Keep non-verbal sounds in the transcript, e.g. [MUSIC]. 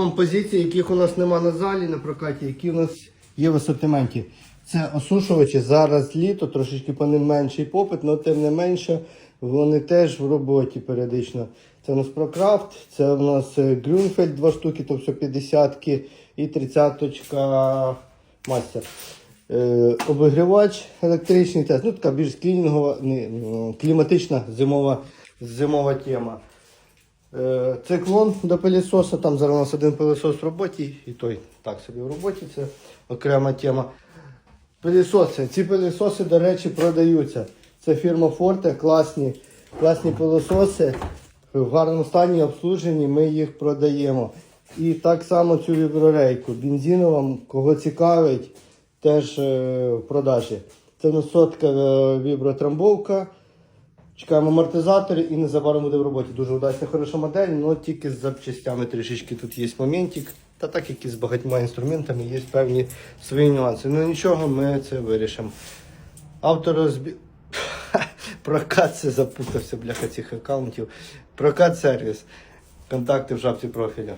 Вам Позиції, яких у нас нема на залі на прокаті, які у нас є в асортименті. Це осушувачі. Зараз літо, трошечки по ним менший попит, але тим не менше вони теж в роботі періодично. Це у нас Прокрафт, це у нас е, Грюнфельд, два штуки, то все 50 і 30-ка мастер. Е, обігрівач електричний теж, ну така більш клінінгова, кліматична зимова, зимова тема. Е, Циклон до пилісоса, там зараз у нас один пилісос в роботі, і той так собі в роботі, це окрема тема. Пилісоси. Ці пилісоси, до речі, продаються. Це фірма Forte, класні, класні пилісоси. В гарному стані обслужені, ми їх продаємо. І так само цю віброрейку. Бензинова, кого цікавить, теж е, в продажі. Це на сотка е, вібротрамбовка. Чекаємо амортизатори і незабаром буде в роботі. Дуже удачна, хороша модель, але тільки з запчастями трішечки тут є моментик. Та так як і з багатьма інструментами є певні свої нюанси. Ну нічого, ми це вирішимо. Авторозбі... [LAUGHS] Прокат це запутався, бляха цих аккаунтів. Прокат сервіс. Контакти в шапці профіля.